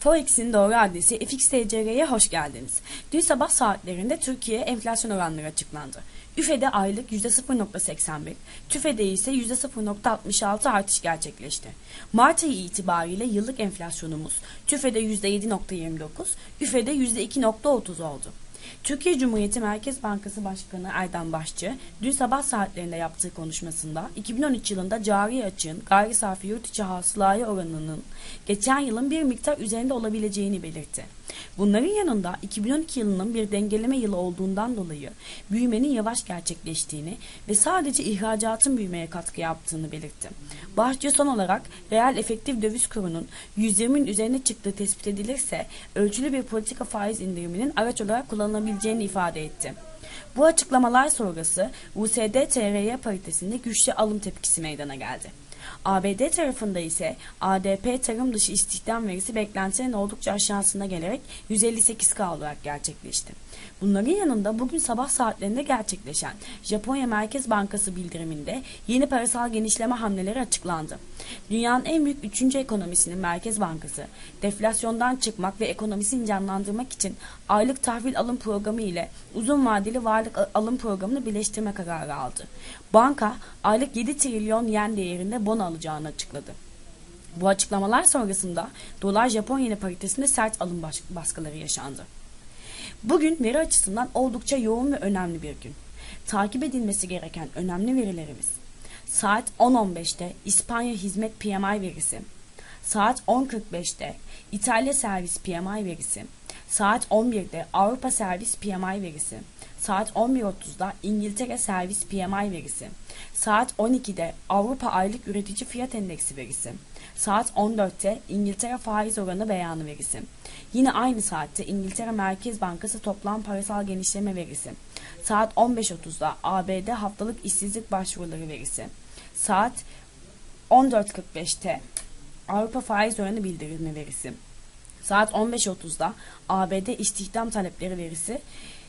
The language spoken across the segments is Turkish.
Forex'in doğru adresi FXTCR'ye hoş geldiniz. Dün sabah saatlerinde Türkiye enflasyon oranları açıklandı. üfede aylık %0.81, TÜFE'de ise %0.66 artış gerçekleşti. Mart ayı itibariyle yıllık enflasyonumuz TÜFE'de %7.29, üfede %2.30 oldu. Türkiye Cumhuriyeti Merkez Bankası Başkanı Erdem Başçı dün sabah saatlerinde yaptığı konuşmasında 2013 yılında cari açığın gayri safi yurt içi hasılaya oranının geçen yılın bir miktar üzerinde olabileceğini belirtti. Bunların yanında 2012 yılının bir dengeleme yılı olduğundan dolayı büyümenin yavaş gerçekleştiğini ve sadece ihracatın büyümeye katkı yaptığını belirtti. Bahçe son olarak reel efektif döviz kurunun 120'nin üzerine çıktığı tespit edilirse ölçülü bir politika faiz indiriminin araç olarak kullanılabileceğini ifade etti. Bu açıklamalar sonrası USD-TRY paritesinde güçlü alım tepkisi meydana geldi. ABD tarafında ise ADP tarım dışı istihdam verisi beklentilerin oldukça aşağısına gelerek 158K olarak gerçekleşti. Bunların yanında bugün sabah saatlerinde gerçekleşen Japonya Merkez Bankası bildiriminde yeni parasal genişleme hamleleri açıklandı. Dünyanın en büyük üçüncü ekonomisinin Merkez Bankası, deflasyondan çıkmak ve ekonomisini canlandırmak için aylık tahvil alım programı ile uzun vadeli varlık alım programını birleştirme kararı aldı. Banka aylık 7 trilyon yen değerinde bon alacağını açıkladı. Bu açıklamalar sonrasında dolar Japon yeni paritesinde sert alım baskıları yaşandı. Bugün veri açısından oldukça yoğun ve önemli bir gün. Takip edilmesi gereken önemli verilerimiz. Saat 10.15'te İspanya Hizmet PMI verisi. Saat 10.45'te İtalya Servis PMI verisi. Saat 11'de Avrupa Servis PMI verisi. Saat 11.30'da İngiltere Servis PMI verisi. Saat 12'de Avrupa Aylık Üretici Fiyat Endeksi verisi. Saat 14'te İngiltere faiz oranı beyanı verisi. Yine aynı saatte İngiltere Merkez Bankası toplam parasal genişleme verisi. Saat 15.30'da ABD haftalık işsizlik başvuruları verisi. Saat 14.45'te Avrupa faiz oranı bildirimi verisi. Saat 15.30'da ABD istihdam talepleri verisi.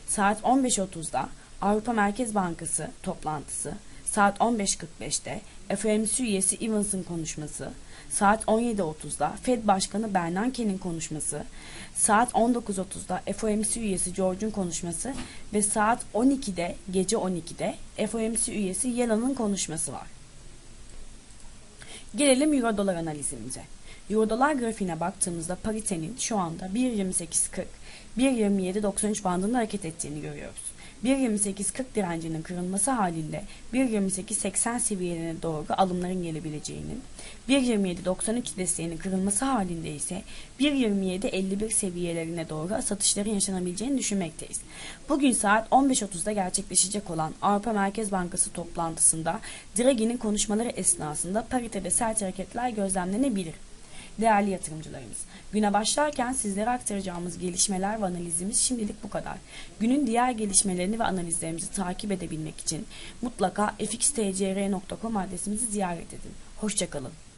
Saat 15.30'da Avrupa Merkez Bankası toplantısı. Saat 15.45'te FOMC üyesi Evans'ın konuşması. Saat 17.30'da Fed Başkanı Bernanke'nin konuşması. Saat 19.30'da FOMC üyesi George'un konuşması ve saat 12'de gece 12'de FOMC üyesi Yellen'ın konuşması var. Gelelim Euro dolar analizimize. Euro dolar grafiğine baktığımızda paritenin şu anda 1.28.40 1.27.93 bandında hareket ettiğini görüyoruz. 1.28.40 direncinin kırılması halinde 1.28.80 seviyelerine doğru alımların gelebileceğinin, 1.27.93 desteğinin kırılması halinde ise 1.27.51 seviyelerine doğru satışların yaşanabileceğini düşünmekteyiz. Bugün saat 15.30'da gerçekleşecek olan Avrupa Merkez Bankası toplantısında Draghi'nin konuşmaları esnasında paritede sert hareketler gözlemlenebilir değerli yatırımcılarımız. Güne başlarken sizlere aktaracağımız gelişmeler ve analizimiz şimdilik bu kadar. Günün diğer gelişmelerini ve analizlerimizi takip edebilmek için mutlaka fxtcr.com adresimizi ziyaret edin. Hoşçakalın.